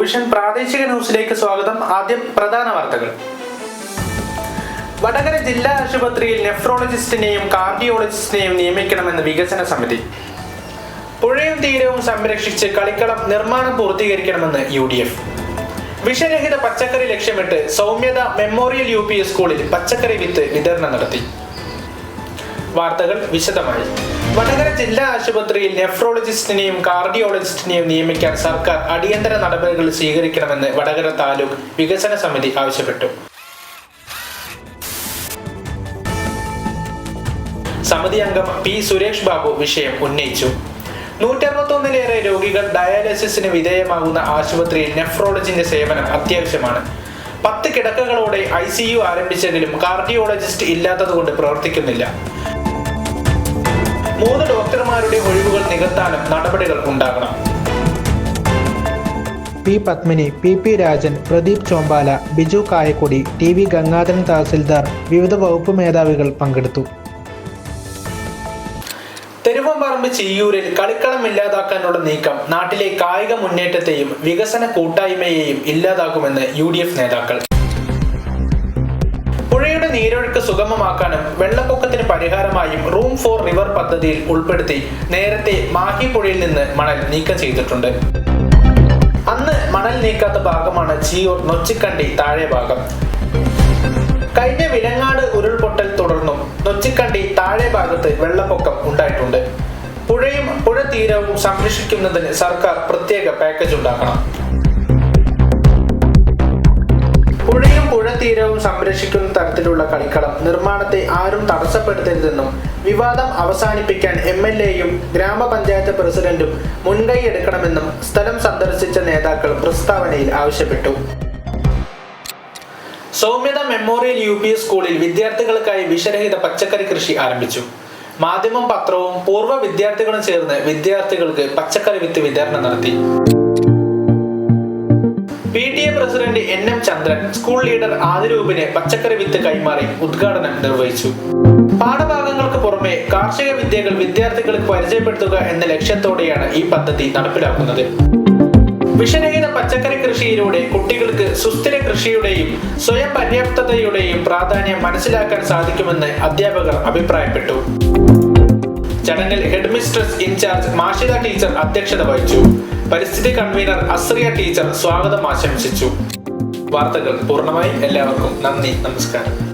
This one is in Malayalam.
ട്രൂവിഷൻ പ്രാദേശിക ന്യൂസിലേക്ക് സ്വാഗതം. ആദ്യം പ്രധാന വാർത്തകൾ. വടകര ജില്ലാ ആശുപത്രിയിൽ നെഫ്രോളജിസ്റ്റിനെയും കാർഡിയോളജിസ്റ്റിനെയും നിയമിക്കണമെന്ന് വികസന സമിതി. പുഴയും തീരവും സംരക്ഷിച്ച് കളിക്കളം നിർമ്മാണം പൂർത്തീകരിക്കണമെന്ന് യു ഡി എഫ് വിഷരഹിത പച്ചക്കറി ലക്ഷ്യമിട്ട് സൗമ്യത മെമ്മോറിയൽ യു പി സ്കൂളിൽ പച്ചക്കറി വിത്ത് വിതരണം നടത്തി. വാർത്തകൾ വിശദമായി. വടകര ജില്ലാ ആശുപത്രിയിൽ നെഫ്രോളജിസ്റ്റിനെയും കാർഡിയോളജിസ്റ്റിനെയും നിയമിക്കാൻ സർക്കാർ അടിയന്തര നടപടികൾ സ്വീകരിക്കണമെന്ന് വടകര താലൂക്ക് വികസന സമിതി ആവശ്യപ്പെട്ടു. സമിതി അംഗം പി സുരേഷ് ബാബു വിഷയം ഉന്നയിച്ചു. നൂറ്ററുപത്തൊന്നിലേറെ രോഗികൾ ഡയാലിസിസിന് വിധേയമാകുന്ന ആശുപത്രിയിൽ നെഫ്രോളജിന്റെ സേവനം അത്യാവശ്യമാണ്. പത്ത് കിടക്കകളോടെ ഐ സി യു ആരംഭിച്ചെങ്കിലും കാർഡിയോളജിസ്റ്റ് ഇല്ലാത്തതുകൊണ്ട് പ്രവർത്തിക്കുന്നില്ല. മൂന്ന് ഡോക്ടർമാരുടെ ഒഴിവുകൾ നികത്താനും നടപടികൾ ഉണ്ടാകണം P Padmini P P Rajan Pradeep Chombala Biju Kayakkodi T V Gangadharan tahsildar വിവിധ വകുപ്പ് മേധാവികൾ പങ്കെടുത്തു. തെരുവമ്പറമ്പ് ചെയ്യൂരിൽ കളിക്കളം ഇല്ലാതാക്കാനുള്ള നീക്കം നാട്ടിലെ കായിക മുന്നേറ്റത്തെയും വികസന കൂട്ടായ്മയെയും ഇല്ലാതാക്കുമെന്ന് യു ഡി എഫ് നേതാക്കൾ. നീരൊഴുക്ക് സുഗമമാക്കാനും വെള്ളപ്പൊക്കത്തിന് പരിഹാരമായും റൂം ഫോർ റിവർ പദ്ധതിയിൽ ഉൾപ്പെടുത്തി നേരത്തെ മാഹി പുഴയിൽ നിന്ന് മണൽ നീക്കം ചെയ്തിട്ടുണ്ട്. അന്ന് മണൽ നീക്കാത്ത ഭാഗമാണ് ചിയൂർ നൊച്ചിക്കണ്ടി താഴെ ഭാഗം. കഴിഞ്ഞ വിലങ്ങാട് ഉരുൾപൊട്ടൽ തുടർന്നും നൊച്ചിക്കണ്ടി താഴെ ഭാഗത്ത് വെള്ളപ്പൊക്കം ഉണ്ടായിട്ടുണ്ട്. പുഴയും പുഴ തീരവും സംരക്ഷിക്കുന്നതിന് സർക്കാർ പ്രത്യേക പാക്കേജ് ഉണ്ടാക്കണം. പുഴ തീരവും സംരക്ഷിക്കുന്ന തരത്തിലുള്ള കളിക്കളം. നിർമ്മാണത്തെ ആരും തടസ്സപ്പെടുത്തരുതെന്നും വിവാദം അവസാനിപ്പിക്കാൻ എം എൽ എയും ഗ്രാമപഞ്ചായത്ത് പ്രസിഡന്റും മുൻകൈ എടുക്കണമെന്നും സ്ഥലം സന്ദർശിച്ച നേതാക്കൾ പ്രസ്താവനയിൽ ആവശ്യപ്പെട്ടു. സൗമ്യത മെമ്മോറിയൽ യു പി സ്കൂളിൽ വിദ്യാർത്ഥികൾക്കായി വിഷരഹിത പച്ചക്കറി കൃഷി ആരംഭിച്ചു. മാധ്യമം പത്രവും പൂർവ വിദ്യാർത്ഥികളും ചേർന്ന് വിദ്യാർത്ഥികൾക്ക് പച്ചക്കറി വിത്ത് വിതരണം നടത്തി. P T A president N M Chandran school leader ആദിരൂപിന് പച്ചക്കറി വിത്ത് കൈമാറി ഉദ്ഘാടനം നിർവഹിച്ചു. പാഠഭാഗങ്ങൾക്ക് പുറമെ കാർഷിക വിദ്യകൾ വിദ്യാർത്ഥികൾക്ക് പരിചയപ്പെടുത്തുക എന്ന ലക്ഷ്യത്തോടെയാണ് ഈ പദ്ധതി നടപ്പിലാക്കുന്നത്. വിഷരഹിത പച്ചക്കറി കൃഷിയിലൂടെ കുട്ടികൾക്ക് സുസ്ഥിര കൃഷിയുടെയും സ്വയം പര്യാപ്തതയുടെയും പ്രാധാന്യം മനസ്സിലാക്കാൻ സാധിക്കുമെന്ന് അധ്യാപകർ അഭിപ്രായപ്പെട്ടു. ചടങ്ങിൽ head mistress in charge Mashitha teacher അധ്യക്ഷത വഹിച്ചു. പരിസ്ഥിതി കൺവീനർ അസ്രിയ ടീച്ചർ സ്വാഗതം ആശംസിച്ചു. വാർത്തകൾ പൂർണമായി എല്ലാവർക്കും നന്ദി നമസ്കാരം.